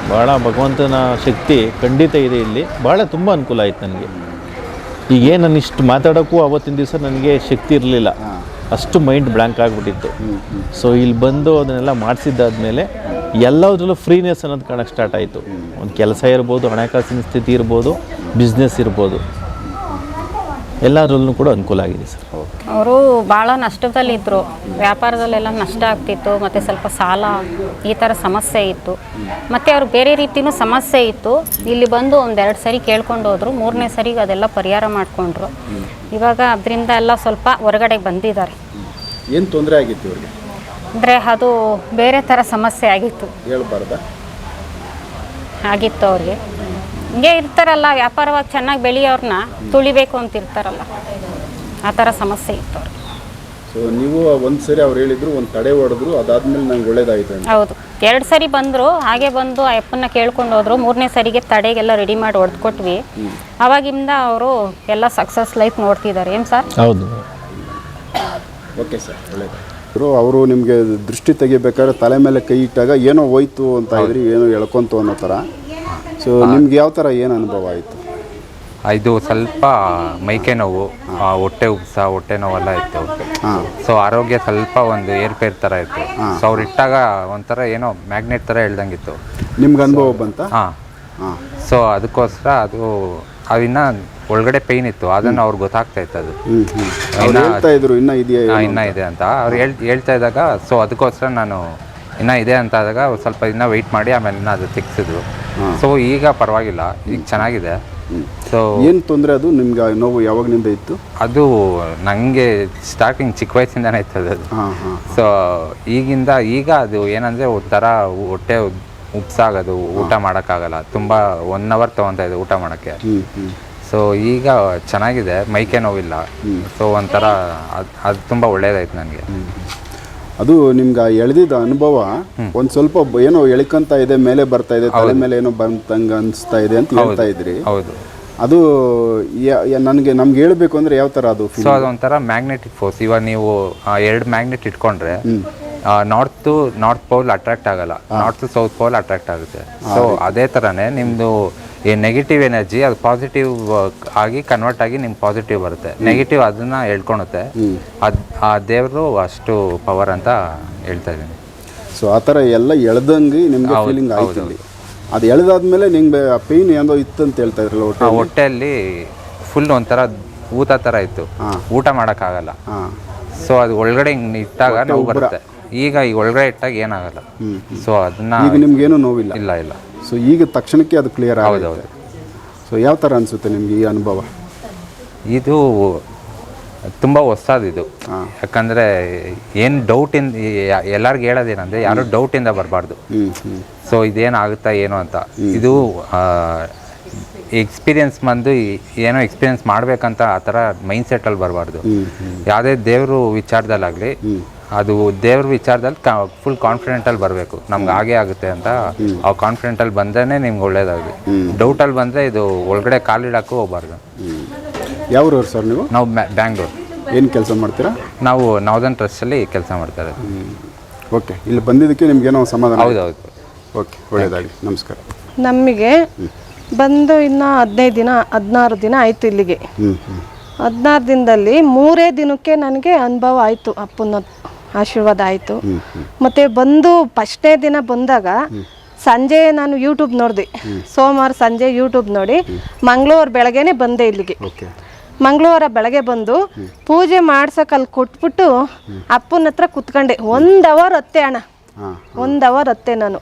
ಭಾಳ ಭಗವಂತನ ಶಕ್ತಿ ಖಂಡಿತ ಇದೆ ಇಲ್ಲಿ. ಭಾಳ ತುಂಬ ಅನುಕೂಲ ಆಯಿತು ನನಗೆ. ಈಗೇನು ನಾನು ಇಷ್ಟು ಮಾತಾಡೋಕ್ಕೂ ಅವತ್ತಿನ ದಿವಸ ನನಗೆ ಶಕ್ತಿ ಇರಲಿಲ್ಲ. ಅಷ್ಟು ಮೈಂಡ್ ಬ್ಲ್ಯಾಂಕ್ ಆಗಿಬಿಟ್ಟಿತ್ತು. ಸೊ ಇಲ್ಲಿ ಬಂದು ಅದನ್ನೆಲ್ಲ ಮಾಡಿಸಿದ್ದಾದ್ಮೇಲೆ ಎಲ್ಲದರಲ್ಲೂ ಫ್ರೀನೆಸ್ ಅನ್ನೋದು ಕಾಣಕ್ಕೆ ಸ್ಟಾರ್ಟ್ ಆಯಿತು. ಒಂದು ಕೆಲಸ ಇರ್ಬೋದು ಹಣಕಾಸಿನ ಸ್ಥಿತಿ ಇರ್ಬೋದು ಬಿಸ್ನೆಸ್ ಇರ್ಬೋದು. ಎಲ್ಲದರಲ್ಲೂ ಕೂಡ ಅನುಕೂಲ ಆಗಿದೆ ಸರ್. ಅವರು ಭಾಳ ನಷ್ಟದಲ್ಲಿದ್ದರು ವ್ಯಾಪಾರದಲ್ಲೆಲ್ಲ ನಷ್ಟ ಆಗ್ತಿತ್ತು ಮತ್ತು ಸ್ವಲ್ಪ ಸಾಲ ಈ ಥರ ಸಮಸ್ಯೆ ಇತ್ತು. ಮತ್ತು ಅವ್ರು ಬೇರೆ ರೀತಿಯೂ ಸಮಸ್ಯೆ ಇತ್ತು. ಇಲ್ಲಿ ಬಂದು ಒಂದೆರಡು ಸರಿ ಕೇಳ್ಕೊಂಡು ಹೋದ್ರು ಮೂರನೇ ಸರಿಗೆ ಅದೆಲ್ಲ ಪರಿಹಾರ ಮಾಡಿಕೊಂಡ್ರು. ಇವಾಗ ಅದರಿಂದ ಎಲ್ಲ ಸ್ವಲ್ಪ ಹೊರಗಡೆ ಬಂದಿದ್ದಾರೆ. ಏನು ತೊಂದರೆ ಆಗಿತ್ತು ಇವ್ರಿಗೆ? ಅಂದರೆ ಅದು ಬೇರೆ ಥರ ಸಮಸ್ಯೆ ಆಗಿತ್ತು. ಹೇಳ್ಬಾರ್ದಾ? ಆಗಿತ್ತು ಅವ್ರಿಗೆ. ಹಿಂಗೆ ಇರ್ತಾರಲ್ಲ ವ್ಯಾಪಾರವಾಗಿ ಚೆನ್ನಾಗಿ ಬೆಳೆಯೋರ್ನ ತುಳಿಬೇಕು ಅಂತ ಇರ್ತಾರಲ್ಲ ಆ ಥರ ಸಮಸ್ಯೆ ಇತ್ತು ಸೊ ನೀವು ಒಂದು ಸರಿ ಅವ್ರು ಹೇಳಿದ್ರು ಒಂದು ತಡೆ ಹೊಡೆದ್ರು ಅದಾದ್ಮೇಲೆ ನಂಗೆ ಒಳ್ಳೇದಾಯಿತು ಹೌದು. ಎರಡು ಸರಿ ಬಂದರು ಹಾಗೆ ಬಂದು ಆ ಅಪ್ಪನ್ನ ಕೇಳ್ಕೊಂಡು ಹೋದ್ರು ಮೂರನೇ ಸರಿಗೆ ತಡೆಗೆಲ್ಲ ರೆಡಿ ಮಾಡಿ ಹೊಡೆದ್ಕೊಟ್ವಿ. ಅವಾಗಿಂದ ಅವರು ಎಲ್ಲ ಸಕ್ಸಸ್ ಲೈಫ್ ನೋಡ್ತಿದ್ದಾರೆ ಏನು ಸರ್? ಹೌದು. ಓಕೆ ಸರ್ ಒಳ್ಳೇದು ಅವರು ನಿಮಗೆ ದೃಷ್ಟಿ ತೆಗಿಬೇಕಾದ್ರೆ ತಲೆ ಮೇಲೆ ಕೈ ಇಟ್ಟಾಗ ಏನೋ ಹೋಯ್ತು ಅಂತ ಇದ್ರಿ ಏನೋ ಎಳ್ಕೊಂತು ಅನ್ನೋ ಥರ. ಸೊ ನಿಮ್ಗೆ ಯಾವ ಥರ ಏನು ಅನುಭವ ಆಯಿತು? ಇದು ಸ್ವಲ್ಪ ಮೈಕೆ ನೋವು ಆ, ಹೊಟ್ಟೆ ಉಬ್ಸ ಹೊಟ್ಟೆ ನೋವೆಲ್ಲ ಇತ್ತು. ಹಾಂ. ಸೊ ಆರೋಗ್ಯ ಸ್ವಲ್ಪ ಒಂದು ಏರ್ಪೇರ್ ಥರ ಇತ್ತು. ಸೊ ಅವ್ರು ಇಟ್ಟಾಗ ಒಂಥರ ಏನೋ ಮ್ಯಾಗ್ನೆಟ್ ಥರ ಹೇಳ್ದಂಗಿತ್ತು. ನಿಮ್ಗೆ ಅನುಭವ ಬಂತ? ಹಾಂ. ಹಾಂ. ಸೊ ಅದಕ್ಕೋಸ್ಕರ ಅದು ಅವಿನ್ನ ಒಳಗಡೆ ಪೈನ್ ಇತ್ತು. ಅದನ್ನು ಅವ್ರಿಗೆ ಗೊತ್ತಾಗ್ತಾ ಇತ್ತು ಅದು. ಹ್ಞೂ ಹ್ಞೂ ಅವ್ರು ಹೇಳ್ತಾ ಇದ್ರು ಇನ್ನೂ ಇದೆಯಾ ಆ, ಇನ್ನ ಇದೆ ಅಂತ. ಅವ್ರು ಹೇಳ್ ಹೇಳ್ತಾ ಇದ್ದಾಗ ಸೊ ಅದಕ್ಕೋಸ್ಕರ ನಾನು ಇನ್ನ ಇದೆ ಅಂತ ಆದಾಗ ಸ್ವಲ್ಪ ಇನ್ನ ವೆಯ್ಟ್ ಮಾಡಿ ಆಮೇಲೆ ಇನ್ನ ಅದು ತೆಗ್ಸಿದ್ರು. ಸೊ ಈಗ ಪರವಾಗಿಲ್ಲ. ಈಗ ಚೆನ್ನಾಗಿದೆ. ಸೊ ಏನು ತೊಂದರೆ ಅದು? ನಿಮ್ಗೆ ಆ ನೋವು ಯಾವಾಗಲಿಂದ ಇತ್ತು? ಅದು ನನಗೆ ಸ್ಟಾರ್ಟಿಂಗ್ ಚಿಕ್ಕ ವಯಸ್ಸಿಂದನೇ ಇತ್ತು ಅದು. ಹಾಂ ಹಾಂ ಸೊ ಈಗಿಂದ ಈಗ ಅದು ಏನಂದರೆ ಒಂಥರ ಹೊಟ್ಟೆ ಉಪ್ಸಾಗೋದು ಊಟ ಮಾಡೋಕ್ಕಾಗಲ್ಲ. ತುಂಬ ಒನ್ ಅವರ್ ತೊಗೊತಾ ಇದೆ ಊಟ ಮಾಡೋಕ್ಕೆ. ಸೊ ಈಗ ಚೆನ್ನಾಗಿದೆ. ಮೈಕೆ ನೋವಿಲ್ಲ. ಸೊ ಒಂಥರ ಅದು ಅದು ತುಂಬ ಒಳ್ಳೇದಾಯ್ತು ನನಗೆ ಅದು ನಿಮ್ಗೆ ಎಳೆದಿದ್ದ ಅನುಭವ ಒಂದು ಸ್ವಲ್ಪ ಏನೋ ಎಳ್ಕೊಂತ ಇದೆ ಮೇಲೆ ಬರ್ತಾ ಇದೆ ತಲೆ ಮೇಲೆ ಏನೋ ಬಂತಂಗ ಅನಿಸ್ತಾ ಇದೆ ಅಂತ ಹೇಳ್ತಾ ಇದ್ರಿ. ಹೌದು. ಅದು ನನಗೆ ನಮ್ಗೆ ಹೇಳಬೇಕು ಅಂದ್ರೆ ಯಾವ ತರ ಅದು ಸೊ ಅದೊಂಥರ ಮ್ಯಾಗ್ನೆಟಿಕ್ ಫೋರ್ಸ್ ಇವಾಗ ನೀವು ಎರಡು ಮ್ಯಾಗ್ನೆಟ್ ಇಟ್ಕೊಂಡ್ರೆ ನಾರ್ತ್ ನಾರ್ತ್ ಪೋಲ್ ಅಟ್ರಾಕ್ಟ್ ಆಗಲ್ಲ. ನಾರ್ತ್ ಸೌತ್ ಪೋಲ್ ಅಟ್ರಾಕ್ಟ್ ಆಗುತ್ತೆ. ಸೊ ಅದೇ. ಥರನೇ ನಿಮ್ಮದು ಈ ನೆಗೆಟಿವ್ ಎನರ್ಜಿ ಅದು ಪಾಸಿಟಿವ್ ಆಗಿ ಕನ್ವರ್ಟ್ ಆಗಿ ನಿಮ್ಗೆ ಪಾಸಿಟಿವ್ ಬರುತ್ತೆ. ನೆಗೆಟಿವ್ ಅದನ್ನ ಹೇಳ್ಕೊಳುತ್ತೆ ಅದು ಆ ದೇವರು ಅಷ್ಟು ಪವರ್ ಅಂತ ಹೇಳ್ತಾ ಇದ್ದೀನಿ. ಸೊ ಆ ಥರ ಎಲ್ಲ ಎಳ್ದಂಗೆ ನಿಮ್ಗೆ ಫೀಲಿಂಗ್ ಆಯ್ತು ಅದು ಎಳೆದಾದ್ಮೇಲೆ ನಿಮ್ಗೆ ಆ ಪೇಯ್ನ್ ಏನೋ ಇತ್ತು ಅಂತ ಹೇಳ್ತಾ ಇದ್ರಲ್ಲ ಹೊಟ್ಟೆ ಹೊಟ್ಟೆಯಲ್ಲಿ? ಫುಲ್ ಒಂಥರ ಊತ ಥರ ಇತ್ತು. ಊಟ ಮಾಡೋಕ್ಕಾಗಲ್ಲ. ಸೊ ಅದು ಒಳಗಡೆ ಹಿಂಗೆ ಇಟ್ಟಾಗ ನೋವು ಬರುತ್ತೆ. ಈಗ ಈಗ ಒಳಗಡೆ ಇಟ್ಟಾಗ ಏನಾಗಲ್ಲ. ಸೊ ಅದನ್ನ ಈಗ ನಿಮ್ಗೇನು ನೋವಿಲ್ಲ? ಇಲ್ಲ ಇಲ್ಲ. ಸೊ ಈಗ ತಕ್ಷಣಕ್ಕೆ ಅದು ಕ್ಲಿಯರ್ ಆಗುತ್ತೆ. ಸೊ ಯಾವ ಥರ ಅನಿಸುತ್ತೆ ನಿಮ್ಗೆ ಈ ಅನುಭವ? ಇದು ತುಂಬ ಹೊಸದಿದು ಯಾಕಂದರೆ ಏನು ಡೌಟಿಂದ ಎಲ್ಲರಿಗೂ ಹೇಳೋದೇನಂದರೆ ಯಾರು ಡೌಟಿಂದ ಬರಬಾರ್ದು. ಸೊ ಇದೇನಾಗುತ್ತಾ ಏನು ಅಂತ. ಇದು ಎಕ್ಸ್ಪೀರಿಯನ್ಸ್ ಬಂದು ಏನೋ ಎಕ್ಸ್ಪೀರಿಯನ್ಸ್ ಮಾಡಬೇಕಂತ ಆ ಥರ ಮೈಂಡ್ ಸೆಟ್ಟಲ್ಲಿ ಬರಬಾರ್ದು. ಯಾವುದೇ ದೇವರು ವಿಚಾರದಲ್ಲಾಗಲಿ ಅದು ದೇವ್ರ ವಿಚಾರದಲ್ಲಿ ಫುಲ್ ಕಾನ್ಫಿಡೆಂಟಲ್ಲಿ ಬರಬೇಕು. ನಮ್ಗೆ ಹಾಗೆ ಆಗುತ್ತೆ ಅಂತ ಆ ಕಾನ್ಫಿಡೆಂಟಲ್ಲಿ ಬಂದ್ರೆ ನಿಮ್ಗೆ ಒಳ್ಳೇದಾಗಲಿ. ಡೌಟಲ್ಲಿ ಬಂದರೆ ಇದು ಒಳಗಡೆ ಕಾಲಿಡಕ್ಕೂ ಹೋಗ್ಬಾರ್ದು. ಯಾವ್ರವ್ರು ಸರ್ ನೀವು? ನಾವು ಬ್ಯಾಂಗ್ಳೂರ್. ಏನು ಕೆಲಸ ಮಾಡ್ತೀರಾ? ನಾವು ನವದನ್ ಟ್ರಸ್ಟಲ್ಲಿ ಕೆಲಸ ಮಾಡ್ತಾರೆ ಓಕೆ ಇಲ್ಲಿ ಬಂದಿದ್ದಕ್ಕೆ ನಿಮ್ಗೇನೋ ಸಮಾಧಾನ ಹೌದೌದು ಓಕೆ ಒಳ್ಳೇದಾಗಿ ನಮಸ್ಕಾರ. ನಮಗೆ ಬಂದು ಇನ್ನು ಹದಿನೈದು ದಿನ ಹದಿನಾರು ದಿನ ಆಯಿತು ಇಲ್ಲಿಗೆ. ಹದಿನಾರು ದಿನದಲ್ಲಿ ಮೂರೇ ದಿನಕ್ಕೆ ನನಗೆ ಅನುಭವ ಆಯಿತು ಅಪ್ಪನ ಆಶೀರ್ವಾದ ಆಯಿತು. ಮತ್ತು ಬಂದು ಫಸ್ಟ್ನೇ ದಿನ ಬಂದಾಗ ಸಂಜೆ ನಾನು ಯೂಟ್ಯೂಬ್ ನೋಡಿದೆ. ಸೋಮವಾರ ಸಂಜೆ ಯೂಟ್ಯೂಬ್ ನೋಡಿ ಮಂಗಳವಾರ ಬೆಳಗ್ಗೆನೆ ಬಂದೆ ಇಲ್ಲಿಗೆ. ಮಂಗಳವಾರ ಬೆಳಗ್ಗೆ ಬಂದು ಪೂಜೆ ಮಾಡ್ಸೋಕೆ ಅಲ್ಲಿ ಕೊಟ್ಬಿಟ್ಟು ಅಪ್ಪನ ಹತ್ರ ಕುತ್ಕೊಂಡೆ. ಒಂದು ಅವರ್ ಹತ್ತೆ ಅಣ್ಣ. ಒಂದು ಅವರ್ ಅತ್ತೆ ನಾನು.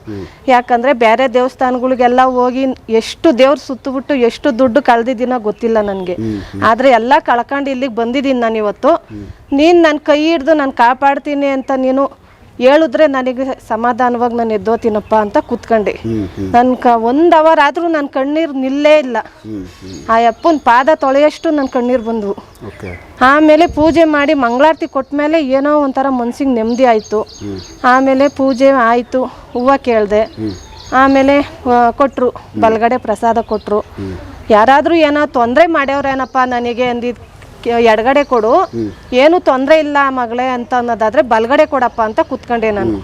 ಯಾಕಂದ್ರೆ ಬೇರೆ ದೇವಸ್ಥಾನಗಳಿಗೆಲ್ಲ ಹೋಗಿ ಎಷ್ಟು ದೇವ್ರು ಸುತ್ತಬಿಟ್ಟು ಎಷ್ಟು ದುಡ್ಡು ಕಳೆದಿದ್ದೀನ ಗೊತ್ತಿಲ್ಲ ನನಗೆ. ಆದ್ರೆ ಎಲ್ಲ ಕಳ್ಕೊಂಡು ಇಲ್ಲಿಗೆ ಬಂದಿದ್ದೀನಿ ನಾನು ಇವತ್ತು ನೀನು ನನ್ನ ಕೈ ಹಿಡ್ದು ನಾನು ಕಾಪಾಡ್ತೀನಿ ಅಂತ ನೀನು ಹೇಳಿದ್ರೆ ನನಗೆ ಸಮಾಧಾನವಾಗಿ ನಾನು ಎದ್ದೋತೀನಪ್ಪ ಅಂತ ಕೂತ್ಕೊಂಡೆ. ನನ್ನ ಕ ಒಂದು ಅವರ್ ಆದರೂ ನನ್ನ ಕಣ್ಣೀರು ನಿಲ್ಲೇ ಇಲ್ಲ. ಆ ಅಪ್ಪನ ಪಾದ ತೊಳೆಯಷ್ಟು ನನ್ನ ಕಣ್ಣೀರು ಬಂದವು. ಆಮೇಲೆ ಪೂಜೆ ಮಾಡಿ ಮಂಗಳಾರತಿ ಕೊಟ್ಟ ಮೇಲೆ ಏನೋ ಒಂಥರ ಮನ್ಸಿಗೆ ನೆಮ್ಮದಿ ಆಯಿತು. ಆಮೇಲೆ ಪೂಜೆ ಆಯಿತು ಹೂವು ಕೇಳಿದೆ. ಆಮೇಲೆ ಕೊಟ್ಟರು ಬಲಗಡೆ ಪ್ರಸಾದ ಕೊಟ್ಟರು ಯಾರಾದರೂ ಏನೋ ತೊಂದರೆ ಮಾಡ್ಯವ್ರೇನಪ್ಪ ನನಗೆ ಅಂದಿದ್ದು ಎಡಗಡೆ ಕೊಡು. ಏನು ತೊಂದರೆ ಇಲ್ಲ ಮಗಳೇ ಅಂತ ಅನ್ನೋದಾದ್ರೆ ಬಲಗಡೆ ಕೊಡಪ್ಪ ಅಂತ ಕುತ್ಕೊಂಡೆ ನಾನು.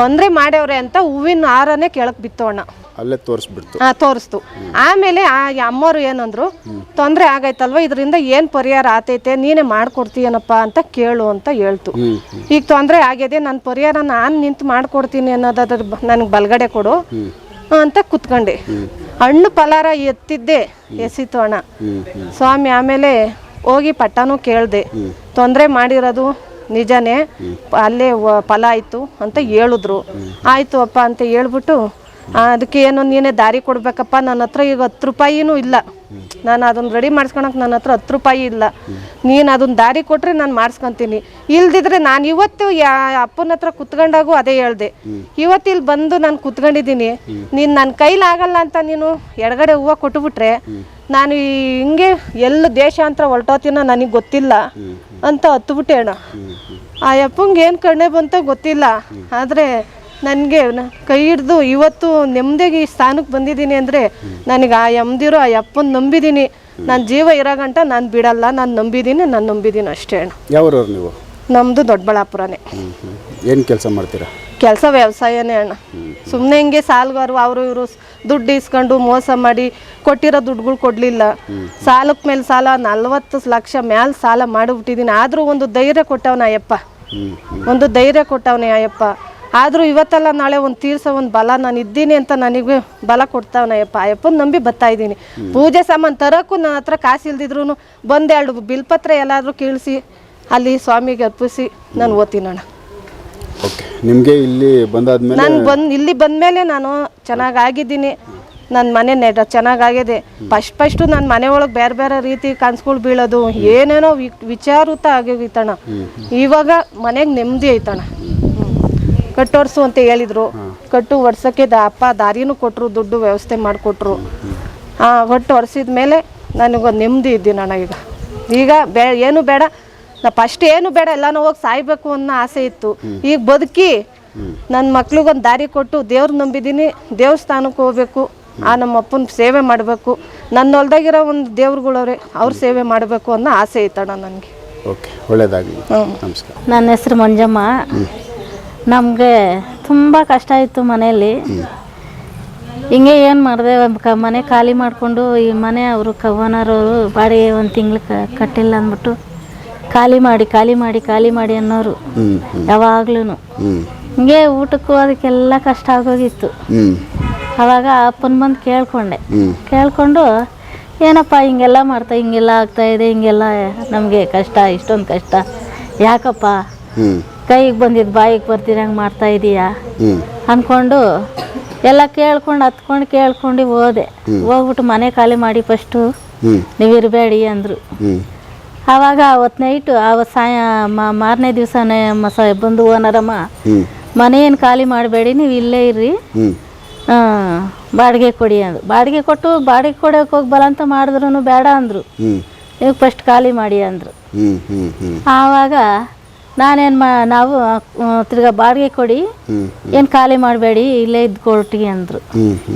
ತೊಂದರೆ ಮಾಡ್ಯವ್ರೆ ಅಂತ ಹೂವಿನ ಹಾರನೇ ಕೆಳಕ್ ಬಿತ್ತೋಣ. ಅಣ್ಣ ಅಲ್ಲೇ ತೋರಿಸ್ಬಿಡ್ತು. ಹಾ ತೋರಿಸ್ತು. ಆಮೇಲೆ ಆ ಅಮ್ಮವ್ರು ಏನಂದ್ರು ತೊಂದರೆ ಆಗೈತಲ್ವ ಇದರಿಂದ ಏನು ಪರಿಹಾರ ಆತೈತೆ ನೀನೇ ಮಾಡ್ಕೊಡ್ತೀಯನಪ್ಪ ಅಂತ ಕೇಳು ಅಂತ ಹೇಳ್ತು. ಈಗ ತೊಂದರೆ ಆಗಿದೆ ನನ್ನ ಪರಿಹಾರ ನಾನು ನಿಂತು ಮಾಡ್ಕೊಡ್ತೀನಿ ಅನ್ನೋದಾದ್ರೆ ನನಗೆ ಬಲಗಡೆ ಕೊಡು ಅಂತ ಕುತ್ಕೊಂಡೆ. ಹಣ್ಣು ಫಲಾರ ಎತ್ತಿದ್ದೆ ಎಸಿತು ಅಣ್ಣ. ಸ್ವಾಮಿ ಆಮೇಲೆ ಹೋಗಿ ಪಟ್ಟನೂ ಕೇಳಿದೆ ತೊಂದರೆ ಮಾಡಿರೋದು ನಿಜನೇ ಅಲ್ಲೇ ಫಲ ಆಯಿತು ಅಂತ ಹೇಳಿದ್ರು. ಆಯಿತು ಅಪ್ಪ ಅಂತ ಹೇಳ್ಬಿಟ್ಟು ಅದಕ್ಕೆ ಏನು ನೀನೇ ದಾರಿ ಕೊಡಬೇಕಪ್ಪ ನನ್ನ ಹತ್ರ ಈಗ ಹತ್ತು ರೂಪಾಯಿನೂ ಇಲ್ಲ. ನಾನು ಅದನ್ನು ರೆಡಿ ಮಾಡಿಸ್ಕೊಳಕ್ಕೆ ನನ್ನ ಹತ್ರ ಹತ್ತು ರೂಪಾಯಿ ಇಲ್ಲ. ನೀನು ಅದನ್ನ ದಾರಿ ಕೊಟ್ಟರೆ ನಾನು ಮಾಡಿಸ್ಕೊತೀನಿ. ಇಲ್ದಿದ್ರೆ ನಾನು ಇವತ್ತು ಯಾ ಅಪ್ಪನ ಹತ್ರ ಕುತ್ಕೊಂಡಾಗೂ ಅದೇ ಹೇಳ್ದೆ. ಇವತ್ತು ಇಲ್ಲಿ ಬಂದು ನಾನು ಕುತ್ಕೊಂಡಿದ್ದೀನಿ. ನೀನು ನನ್ನ ಕೈಲಾಗಲ್ಲ ಅಂತ ನೀನು ಎಡಗಡೆ ಹೂವು ಕೊಟ್ಬಿಟ್ರೆ ನಾನು ಈ ಹಿಂಗೆ ಎಲ್ಲ ದೇಶಾಂತರ ಹೊರಟೋತೀನೋ ನನಗೆ ಗೊತ್ತಿಲ್ಲ ಅಂತ ಹತ್ಬಿಟ್ಟೆ ಅಣ್ಣ. ಆ ಅಪ್ಪಂಗೆ ಏನು ಕಣ್ಣೆ ಬಂತೋ ಗೊತ್ತಿಲ್ಲ. ಆದರೆ ನನಗೆ ಕೈ ಹಿಡ್ದು ಇವತ್ತು ನೆಮ್ಮದಿಗೆ ಈ ಸ್ಥಾನಕ್ಕೆ ಬಂದಿದ್ದೀನಿ ಅಂದರೆ ನನಗೆ ಆ ಎಮ್ದಿರೋ ಆ ಅಪ್ಪನ ನಂಬಿದ್ದೀನಿ ನನ್ನ ಜೀವ ಇರೋ ಗಂಟ ನಾನು ಬಿಡಲ್ಲ ನಾನು ನಂಬಿದ್ದೀನಿ ನಾನು ನಂಬಿದ್ದೀನಿ ಅಷ್ಟೇ ಅಣ್ಣ. ಯಾವ್ರವ್ರು ನೀವು? ನಮ್ಮದು ದೊಡ್ಡಬಳ್ಳಾಪುರನೇ ಏನು ಕೆಲಸ ಮಾಡ್ತೀರಾ? ಕೆಲಸ ವ್ಯವಸಾಯನೇ ಅಣ್ಣ. ಸುಮ್ಮನೆ ಹಿಂಗೆ ಸಾಲಗಾರು ಅವರು ಇವರು ದುಡ್ಡು ಇಸ್ಕೊಂಡು ಮೋಸ ಮಾಡಿ ಕೊಟ್ಟಿರೋ ದುಡ್ಡುಗಳು ಕೊಡಲಿಲ್ಲ. ಸಾಲಕ್ಕೆ ಮೇಲೆ ಸಾಲ ನಲ್ವತ್ತು ಲಕ್ಷ ಮ್ಯಾಲೆ ಸಾಲ ಮಾಡಿಬಿಟ್ಟಿದ್ದೀನಿ ಆದರೂ ಒಂದು ಧೈರ್ಯ ಕೊಟ್ಟವನ ಅಯ್ಯಪ್ಪ. ಒಂದು ಧೈರ್ಯ ಕೊಟ್ಟವನೇ ಅಯ್ಯಪ್ಪ. ಆದರೂ ಇವತ್ತಲ್ಲ ನಾಳೆ ಒಂದು ತೀರ್ಸೋ ಒಂದು ಬಲ ನಾನು ಇದ್ದೀನಿ ಅಂತ ನನಗೆ ಬಲ ಕೊಡ್ತಾವನ ಅಯ್ಯಪ್ಪ ಅಯ್ಯಪ್ಪನ ನಂಬಿ ಬರ್ತಾ ಇದ್ದೀನಿ. ಪೂಜೆ ಸಾಮಾನು ತರೋಕ್ಕೂ ನನ್ನ ಹತ್ರ ಕಾಸು ಇಲ್ದಿದ್ರು ಬಂದೆರಡು ಬಿಲ್ಪತ್ರ ಎಲ್ಲಾದರೂ ಕೀಳಿಸಿ ಅಲ್ಲಿ ಸ್ವಾಮಿಗೆ ಅರ್ಪಿಸಿ ನಾನು ಓದ್ತೀನಣ್ಣ ನಿಮಗೆ ಇಲ್ಲಿ ಬಂದಾದ್ಮೇಲೆ ನಾನು ಬಂದು ಇಲ್ಲಿ ಬಂದಮೇಲೆ ನಾನು ಚೆನ್ನಾಗಾಗಿದ್ದೀನಿ. ನನ್ನ ಮನೆ ನೆಡ ಚೆನ್ನಾಗಾಗಿದೆ. ಫಸ್ಟ್ ಫಸ್ಟು ನನ್ನ ಮನೆ ಒಳಗೆ ಬೇರೆ ಬೇರೆ ರೀತಿ ಕನ್ಸುಗಳು ಬೀಳೋದು. ಏನೇನೋ ವಿಚಾರೂತ ಆಗಿತ್ತಣ್ಣ ಇವಾಗ ಮನೆಗೆ ನೆಮ್ಮದಿ ಐತಣ್ಣ. ಕಟ್ಟೋರ್ಸು ಅಂತ ಹೇಳಿದ್ರು. ಕಟ್ಟು ವರ್ಷಕ್ಕೆ ದ ಅಪ್ಪ ದಾರಿನೂ ಕೊಟ್ಟರು ದುಡ್ಡು ವ್ಯವಸ್ಥೆ ಮಾಡಿಕೊಟ್ರು. ಒಟ್ಟು ಒರೆಸಿದ ಮೇಲೆ ನನಗೊಂದು ನೆಮ್ಮದಿ ಇದ್ದೀನಿ ಅಣ್ಣ ಈಗ. ಈಗ ಬೇ ಏನು ಬೇಡ. ನಾ ಫಸ್ಟ್ ಏನು ಬೇಡ ಎಲ್ಲಾನು ಹೋಗಿ ಸಾಯ್ಬೇಕು ಅನ್ನೋ ಆಸೆ ಇತ್ತು. ಈಗ ಬದುಕಿ ನನ್ನ ಮಕ್ಳಿಗೊಂದು ದಾರಿ ಕೊಟ್ಟು ದೇವ್ರ ನಂಬಿದ್ದೀನಿ ದೇವಸ್ಥಾನಕ್ಕೆ ಹೋಗ್ಬೇಕು. ಆ ನಮ್ಮ ಅಪ್ಪನ ಸೇವೆ ಮಾಡಬೇಕು. ನನ್ನ ಹೊಲ್ದಾಗಿರೋ ಒಂದು ದೇವ್ರುಗಳವ್ರೆ ಅವ್ರ ಸೇವೆ ಮಾಡಬೇಕು ಅನ್ನೋ ಆಸೆ ಇತ್ತಣ್ಣ ನನಗೆ. ಓಕೆ ಒಳ್ಳೇದಾಗಲಿ. ನಮಸ್ಕಾರ. ನನ್ನ ಹೆಸರು ಮಂಜಮ್ಮ. ನಮಗೆ ತುಂಬ ಕಷ್ಟ ಇತ್ತು ಮನೆಯಲ್ಲಿ. ಹಿಂಗೆ ಏನು ಮಾಡಿದೆ ಕ ಮನೆ ಖಾಲಿ ಮಾಡಿಕೊಂಡು ಈ ಮನೆ ಅವರು ಕವನರವರು ಬಾಡಿಗೆ ಒಂದು ತಿಂಗಳು ಕಟ್ಟಿಲ್ಲ ಅಂದ್ಬಿಟ್ಟು ಖಾಲಿ ಮಾಡಿ ಖಾಲಿ ಮಾಡಿ ಖಾಲಿ ಮಾಡಿ ಅನ್ನೋರು ಯಾವಾಗ್ಲೂ ಹಿಂಗೆ ಊಟಕ್ಕೂ ಅದಕ್ಕೆಲ್ಲ ಕಷ್ಟ ಆಗೋಗಿತ್ತು. ಅವಾಗ ಅಪ್ಪನ ಬಂದು ಕೇಳ್ಕೊಂಡೆ. ಕೇಳಿಕೊಂಡು ಏನಪ್ಪ ಹಿಂಗೆಲ್ಲ ಮಾಡ್ತಾ, ಹಿಂಗೆಲ್ಲ ಆಗ್ತಾ ಇದೆ, ಹಿಂಗೆಲ್ಲ ನಮಗೆ ಕಷ್ಟ, ಇಷ್ಟೊಂದು ಕಷ್ಟ, ಯಾಕಪ್ಪ? ಕೈಗೆ ಬಂದಿದ್ದು ಬಾಯಿಗೆ ಬರ್ತಿರಂಗೆ ಮಾಡ್ತಾ ಇದೀಯಾ? ಅಂದ್ಕೊಂಡು ಎಲ್ಲ ಕೇಳ್ಕೊಂಡು ಹತ್ಕೊಂಡು ಕೇಳ್ಕೊಂಡು ಹೋದೆ. ಹೋಗ್ಬಿಟ್ಟು ಮನೆ ಖಾಲಿ ಮಾಡಿ ಫಸ್ಟು ನೀವಿರಬೇಡಿ ನೀವು ಇರಬೇಡಿ ಅಂದರು. ಆವಾಗ ಅವತ್ತು ನೈಟು ಅವತ್ತು ಸಾಯ ಮಾರನೇ ದಿವಸನೇ ಮಸ ಬಂದು ಓನರಮ್ಮ ಮನೆಯೇನು ಮನೆ ಏನು ಖಾಲಿ ಮಾಡಬೇಡಿ ನೀವು ಇಲ್ಲೇ ಇರ್ರಿ. ಬಾಡಿಗೆ ಕೊಡಿ ಅಂದ್ರು. ಬಾಡಿಗೆ ಕೊಟ್ಟು ಬಾಡಿಗೆ ಕೊಡೋಕೆ ಹೋಗಿ ಬಲ ಅಂತ ಮಾಡಿದ್ರು ಬೇಡ ಅಂದರು. ನೀವು ಫಸ್ಟ್ ಖಾಲಿ ಮಾಡಿ ಅಂದರು. ಆವಾಗ ನಾನೇನು ಮಾ ನಾವು ತಿರ್ಗಾ ಬಾಡಿಗೆ ಕೊಡಿ. ಏನು ಖಾಲಿ ಮಾಡಬೇಡಿ ಇಲ್ಲೇ ಇದ್ದು ಕೊಟ್ಟಿಗೆ ಅಂದರು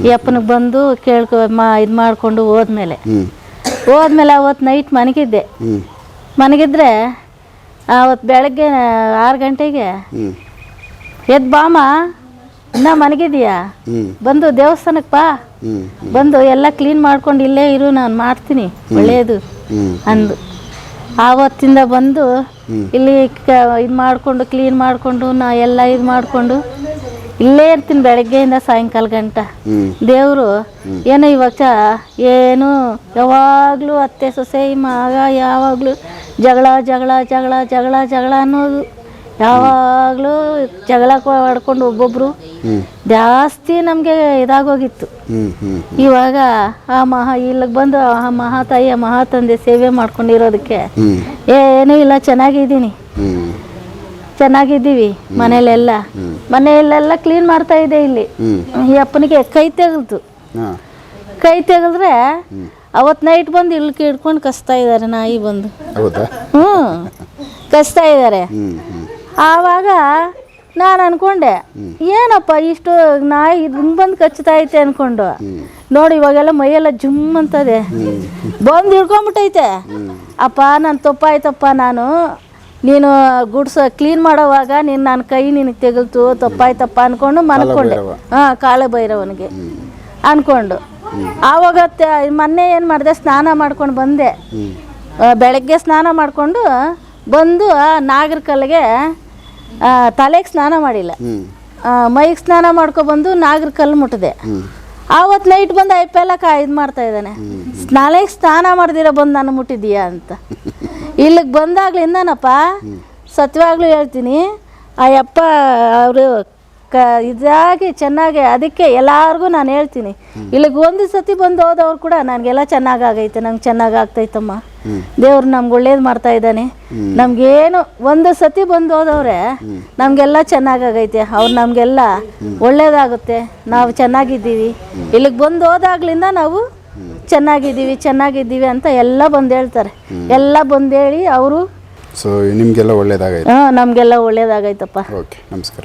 ಈ ಅಪ್ಪನಿಗೆ ಬಂದು ಕೇಳ್ಕೊ ಮಾ ಇದು ಮಾಡಿಕೊಂಡು ಹೋದ್ಮೇಲೆ. ಹೋದ್ಮೇಲೆ ಅವತ್ತು ನೈಟ್ ಮನಗಿದ್ದೆ. ಮನೆಗಿದ್ರೆ ಅವತ್ತು ಬೆಳಗ್ಗೆ ಆರು ಗಂಟೆಗೆ ಎದ್ದು ಬಾಮ ಇನ್ನೂ ಮನೆಗಿದೆಯಾ? ಬಂದು ದೇವಸ್ಥಾನಕ್ಕೆ ಬಾ. ಬಂದು ಎಲ್ಲ ಕ್ಲೀನ್ ಮಾಡ್ಕೊಂಡು ಇಲ್ಲೇ ಇರು ನಾನು ಮಾಡ್ತೀನಿ. ಒಳ್ಳೆಯದು ಅಂದು. ಆವತ್ತಿಂದ ಬಂದು ಇಲ್ಲಿ ಇದು ಮಾಡಿಕೊಂಡು ಕ್ಲೀನ್ ಮಾಡಿಕೊಂಡು ನಾ ಎಲ್ಲ ಇದು ಮಾಡಿಕೊಂಡು ಇಲ್ಲೇ ಇರ್ತೀನಿ ಬೆಳಗ್ಗೆಯಿಂದ ಸಾಯಂಕಾಲ ಗಂಟ. ದೇವರು ಏನೋ ಇವಾಗ ಚ- ಏನು ಯಾವಾಗಲೂ ಅತ್ತೆ ಸೊಸೆ ಮಾವ ಮಗ ಯಾವಾಗಲೂ ಜಗಳ ಜಗಳ ಜಗಳ ಜಗಳ ಜಗಳ ಅನ್ನೋದು ಯಾವಾಗಲೂ ಜಗಳ ಆಡ್ಕೊಂಡು ಒಬ್ಬೊಬ್ರು ಜಾಸ್ತಿ ನಮಗೆ ಇದಾಗೋಗಿತ್ತು. ಇವಾಗ ಆ ಮಹಾ ಇಲ್ಲಿಗೆ ಬಂದು ಆ ಮಹಾ ತಂದೆ ಸೇವೆ ಮಾಡ್ಕೊಂಡಿರೋದಕ್ಕೆ ಏನೂ ಇಲ್ಲ ಚೆನ್ನಾಗಿದ್ದೀನಿ. ಚೆನ್ನಾಗಿದ್ದೀವಿ ಮನೇಲೆಲ್ಲ. ಮನೆಯಲ್ಲೆಲ್ಲ ಕ್ಲೀನ್ ಮಾಡ್ತಾ ಇದೆ ಇಲ್ಲಿ. ಈ ಅಪ್ಪನಿಗೆ ಕೈ ತೆಗೆದು. ಹಾಂ. ಕೈ ತೆಗೆದ್ರೆ ಅವತ್ತು ನೈಟ್ ಬಂದು ಇಲ್ಲಿ ಕಿಡ್ಕೊಂಡು ಕಸ್ತಾ ಇದ್ದಾರೆ ನಾಯಿ ಬಂದು. ಹ್ಞೂ ಕಸ್ತಾ ಇದ್ದಾರೆ ಆವಾಗ ನಾನು ಅನ್ಕೊಂಡೆ ಏನಪ್ಪ ಇಷ್ಟು ನಾಯಿ ಹಿಂಗೆ ಬಂದು ಕಚ್ತಾ ಐತೆ ಅನ್ಕೊಂಡು. ನೋಡಿ ಇವಾಗೆಲ್ಲ ಮೈಯೆಲ್ಲ ಜುಮ್ ಅಂತದೆ. ಬಂದು ಹಿಡ್ಕೊಂಬಿಟ್ಟೈತೆ. ಅಪ್ಪ ನಾನು ತಪ್ಪಾಯ್ತಪ್ಪ ನಾನು. ನೀನು ಗುಡ್ಸ ಕ್ಲೀನ್ ಮಾಡೋವಾಗ ನೀನು ನನ್ನ ಕೈ ನಿನಗೆ ತೆಗಲ್ತು ತಪ್ಪಾಯ್ತಪ್ಪ ಅನ್ಕೊಂಡು ಮನ್ಕೊಂಡೆ ಹಾಂ ಕಾಳೆ ಭೈರವನಿಗೆ ಅನ್ಕೊಂಡು. ಆವಾಗ ಮೊನ್ನೆ ಏನು ಮಾಡಿದೆ ಸ್ನಾನ ಮಾಡ್ಕೊಂಡು ಬಂದೆ. ಬೆಳಗ್ಗೆ ಸ್ನಾನ ಮಾಡಿಕೊಂಡು ಬಂದು ಆ ನಾಗರ ಕಲ್ಲಿಗೆ ತಲೆಗೆ ಸ್ನಾನ ಮಾಡಿಲ್ಲ. ಮೈಗೆ ಸ್ನಾನ ಮಾಡ್ಕೊಬಂದು ನಾಗರ ಕಲ್ಲು ಮುಟ್ಟಿದೆ. ಆವತ್ತು ನೈಟ್ ಬಂದು ಕಾ ಇದು ಮಾಡ್ತಾ ಇದ್ದಾನೆ. ನಾಳೆಗೆ ಸ್ನಾನ ಮಾಡ್ದಿರ ಬಂದು ನಾನು ಮುಟ್ಟಿದೀಯಾ ಅಂತ. ಇಲ್ಲಿಗೆ ಬಂದಾಗ್ಲಿಂದನಪ್ಪ ಸತ್ಯವಾಗ್ಲೂ ಹೇಳ್ತೀನಿ ಆ ಯಪ್ಪ ಅವರು ಕ ಇದಾಗಿ ಚೆನ್ನಾಗಿ ಅದಕ್ಕೆ ಎಲ್ಲಾರ್ಗೂ ನಾನು ಹೇಳ್ತೀನಿ. ಇಲ್ಲಿಗೆ ಒಂದು ಸತಿ ಬಂದು ಹೋದವ್ರು ಕೂಡ ನನಗೆಲ್ಲ ಚೆನ್ನಾಗಾಗೈತೆ ನಂಗೆ ಚೆನ್ನಾಗಿ ಆಗ್ತೈತಮ್ಮ ದೇವ್ರು ನಮ್ಗೆ ಒಳ್ಳೇದು ಮಾಡ್ತಾ ಇದ್ದಾನೆ. ನಮ್ಗೇನು ಒಂದು ಸತಿ ಬಂದು ಹೋದವ್ರೆ ನಮಗೆಲ್ಲ ಚೆನ್ನಾಗಾಗೈತೆ. ಅವ್ರು ನಮಗೆಲ್ಲ ಒಳ್ಳೇದಾಗುತ್ತೆ. ನಾವು ಚೆನ್ನಾಗಿದ್ದೀವಿ. ಇಲ್ಲಿಗೆ ಬಂದು ಹೋದಾಗ್ಲಿಂದ ನಾವು ಚೆನ್ನಾಗಿದ್ದೀವಿ ಚೆನ್ನಾಗಿದ್ದೀವಿ ಅಂತ ಎಲ್ಲ ಬಂದು ಹೇಳ್ತಾರೆ. ಎಲ್ಲ ಬಂದು ಹೇಳಿ ಅವರು ಸೊ ನಿಮಗೆಲ್ಲ ಒಳ್ಳೇದಾಗೈತೆ. ಹಾಂ ನಮಗೆಲ್ಲ ಒಳ್ಳೇದಾಗೈತಪ್ಪ. ಓಕೆ ನಮಸ್ಕಾರ.